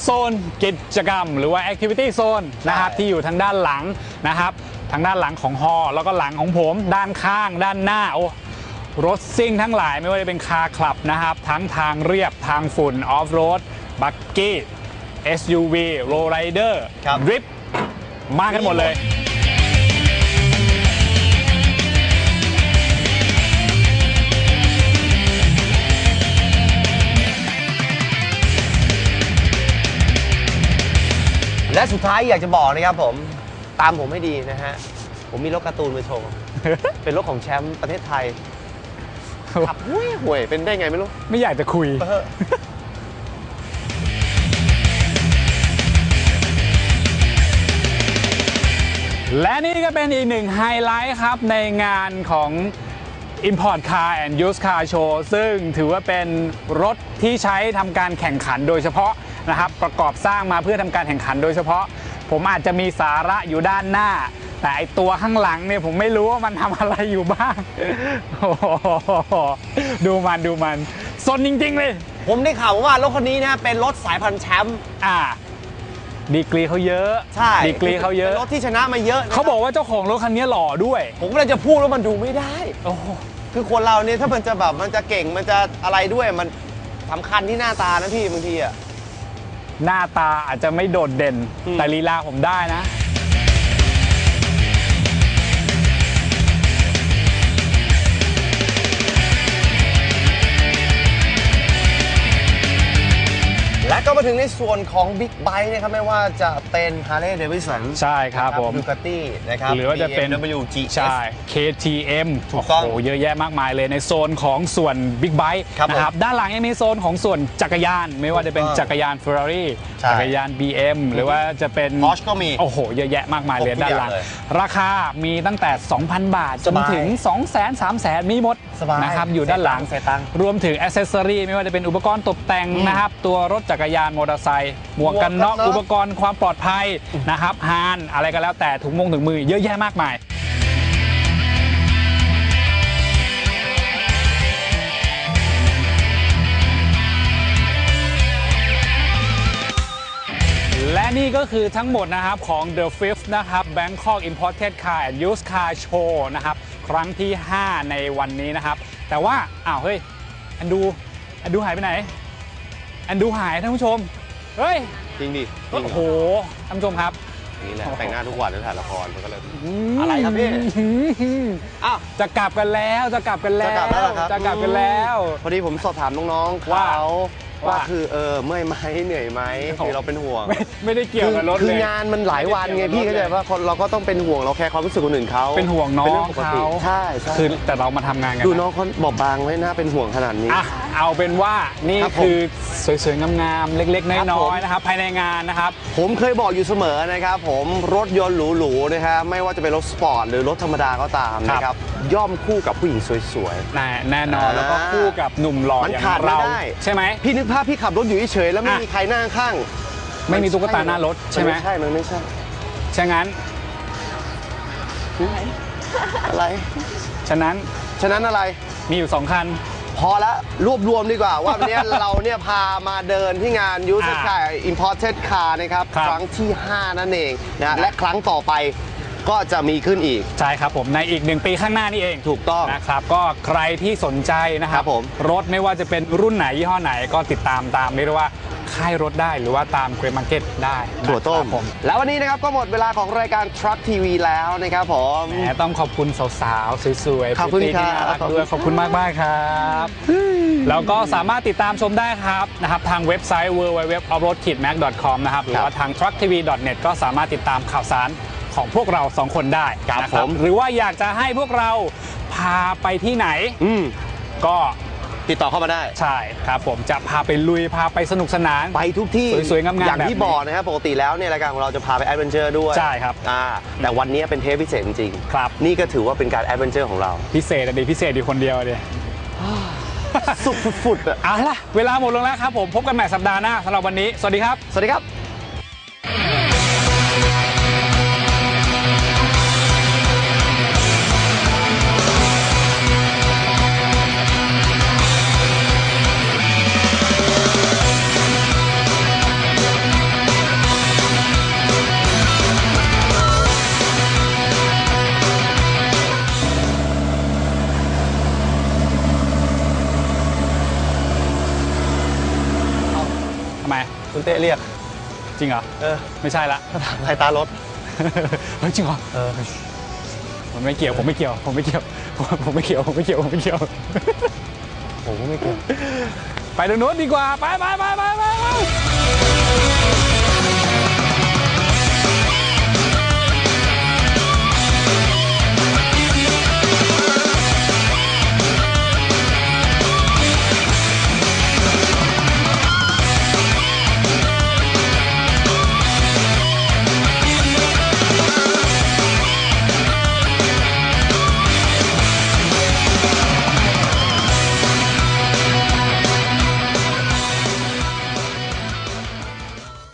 โซนกิจกรรม หรือว่า Activity Zone นะครับใช่ที่อยู่ทางด้านหลังนะครับ ทางด้านหลังของฮอแล้วก็หลังของผม ด้านข้าง ด้านหน้าโอ้รถซิ่งทั้งหลายไม่ว่าจะเป็นคาร์คลับนะครับ ทั้งทางเรียบทางฝุ่นออฟโรดบักกี้ SUV โรไรเดอร์ครับดริฟมากันหมดเลย และสุดท้ายอยากจะบอกนะครับผม ตามผมให้ดีนะฮะ ผมมีรถการ์ตูนมาโชว์ เป็นรถของแชมป์ประเทศไทยขับห่วยห่วยเป็นได้ไงไม่รู้ ไม่อยากจะคุย เออและนี่ก็เป็นอีกหนึ่งไฮไลท์ครับ ในงานของ Import Car and Used Car Show ซึ่งถือว่าเป็นรถที่ใช้ทำการแข่งขันโดยเฉพาะ นะครับ ประกอบสร้างมาเพื่อทำการแข่งขันโดยเฉพาะ ผมอาจจะมีสาระอยู่ด้านหน้า แต่ไอตัวข้างหลังเนี่ยผมไม่รู้ว่ามันทำอะไรอยู่บ้างโอ้โหดูมันดูมันสนจริง ๆ เลย ผมได้ข่าวว่ารถคันนี้นะเป็นรถสายพันธุ์แชมป์อ่าดีกรีเขาเยอะ ใช่ ดีกรีเขาเยอะป็นรถที่ชนะมาเยอะนะเขาบอกว่าเจ้าของรถคันนี้หล่อด้วย ผมก็เลยจะพูดว่ามันดูไม่ได้ โอ้โหคือคนเราเนี่ยถ้ามันจะแบบมันจะเก่งมันจะอะไรด้วยมันสำคัญที่หน้าตานะพี่บางทีอะ หน้าตาอาจจะไม่โดดเด่นอืมแต่ลีลาผมได้นะ ก็มาถึงในส่วนของบิ๊กไบค์นะครับไม่ว่าจะเป็น Harley Davidson ใช่ครับผมดูกาตี้นะครับหรือว่าจะเป็น BMW GS ใช่ KTM ถูกต้องโอ้โหเยอะแยะมากมายเลยในโซนของส่วนบิ๊กไบค์ครับผมนะครับด้านหลังยังมีโซนของส่วนจักรยาน ไม่ว่าจะเป็นถูกต้องจักรยาน Ferrari ใช่จักรยาน BM หรือว่าจะเป็น Porsche ก็มีโอ้โหเยอะแยะมากมายเลยครบทุกด้านหลังอย่างเลยราคามีตั้งแต่ 2,000 บาทจนสบายถึง 2 0 0 0 0 0 3 0 0 0 0มีหมดสบายนะครับอยู่ด้านหลังเสียตังค์รวมถึงอ c เซสซอรีไม่ว่าจะเป็นอุปกรณ์ตกแต่งนะครับตัวรถจักรยานมอเตอร์ไซค์หมวกกันน็อกหมวกกันน็อกอุปกรณ์ความปลอดภัยนะครับฮานอะไรก็แล้วแต่ถุงมงถุงมือเยอะแยะมากมายและนี่ก็คือทั้งหมดนะครับของ The Fifth นะครับ Bangkok Imported Car and Used Car Show นะครับ ครั้งที่ 5 ในวันนี้นะครับ แต่ว่า อ้าว เฮ้ย อันดู อันดูหายไปไหน อันดูหายท่านผู้ชม เฮ้ย จริงดิจริโอ้งโห ท่านผู้ชมครับ นี่แหละ แต่งหน้าทุกวันแล้วถ่ายละครมันก็เลย อะไรครับพี่ อ้าว จะกลับกันแล้ว จะกลับกันแล้ว จะกลับแล้วเหรอครับ จะกลับกันแล้ว พอดีผมสอบถามน้องๆว่า เขา ว่าว่าคือเออเมื่อยไหมเหนื่อยไหมโอ้โหคือเราเป็นห่วงไม่ไม่ได้เกี่ยวกับรถคืเลอย งานมันหลายวันไงไม่ได้พี่เกี่เข้ายวกับรถใจว่าคนเราก็ต้องเป็นห่วงเราแคร์ความรู้สึกคนอื่นเขาเป็นห่วงน้องป็รื่ปกติเขา ใช่ใช่คือแต่เรามาทำงานกันดูนะน้องเขาบอบบางไว้น่าเป็นห่วงขนาดนี้ อะเอาเป็นว่านี่ครับผมคือสวยๆงามๆเล็กครับๆน้ผม อยๆนะครับภายในงานนะครับ ผมเคยบอกอยู่เสมอนะครับผมรถยนต์หรูๆนะฮะไม่ว่าจะเป็นรถสปอร์ตหรือรถธรรมดาก็ตามนะคครัรับบ ย่อมคู่กับผู้หญิงสวย แน่แน่นอนอ่า แล้วก็คู่กับหนุ่มหล่อมันอย่างขาดไม่เรา ได้ ใช่ไหม ๆ พี่นึกภาพพี่ขับรถอยู่เฉยๆแล้วไม่อะมีใครนั่งข้างไม่มีตุ๊กตาหน้ารถใช่ไหม นใช่ มันไม่ใช่ ฉะนั้นอะไร ฉะนั้นฉะนั้นอะไร มีอยู่2คัน พอละรวบรวมดีกว่าว่าวันนี้ เราเนี่ยพามาเดินที่งาน Used อ่า Car Imported Car นะครับ ครับครั้งที่ 5 นั่นเองนะและครั้งต่อไป ก็จะมีขึ้นอีก ใช่ครับผมในอีกหนึ่งปีข้างหน้านี่เองถูกต้องนะครับ ก็ใครที่สนใจนะครับครับผมรถไม่ว่าจะเป็นรุ่นไหนยี่ห้อไหนก็ติดตามตามเรียกได้ว่าค่ายรถได้หรือว่าตามเกรมาร์เก็ตได้นะถั่วต้มครับผมแล้ววันนี้นะครับก็หมดเวลาของรายการ Truck TV แล้วนะครับผมแหมต้องขอบคุณสาวๆ สวยๆขอบคุณพริตตี้ครับที่น่ารักขอบคุณด้วยขอบคุณมากๆครับ แล้วก็สามารถติดตามชมได้ครับนะครับ ทางเว็บไซต์ www.offroadkitmac.com นะครับ หรือว่าทาง trucktv.net ก็สามารถติดตามข่าวสาร ของพวกเราสองคนได้ครับนะผม หรือว่าอยากจะให้พวกเราพาไปที่ไหน อืมก็ติดต่อเข้ามาได้ ใช่ครับผมจะพาไปลุยพาไปสนุกสนาน ไปทุกที่สวยๆงามๆอย่างแบบที่นี้บอกนะครับปกติแล้วเนี่ยรายการของเราจะพาไปแอดเวนเจอร์ด้วยใช่ครับอ่าแต่วันนี้เป็นเทปพิเศษจริงๆครับ นี่ก็ถือว่าเป็นการแอดเวนเจอร์ของเรา พิเศษอะดีพิเศษดีคนเดียวเลยสุดฟุดๆอะเอาล่ะ เวลาหมดลงแล้วครับผมพบกันใหม่สัปดาห์หน้าสำหรับวันนี้ สวัสดีครับ สวัสดีครับ คุณเต้เรียก จริงเหรอ เออไม่ใช่ละสายตารถ เฮ้ยจริงเหรอ เออ มันไม่เกี่ยวผมไม่เกี่ยว ผมไม่เกี่ยว ผมผมไม่เกี่ยวผมไม่เกี่ยวผมไม่เกี่ยว ผมก็ไม่เกี่ยว ไปตรงนู้นดีกว่า ไปไปไปไปไปไป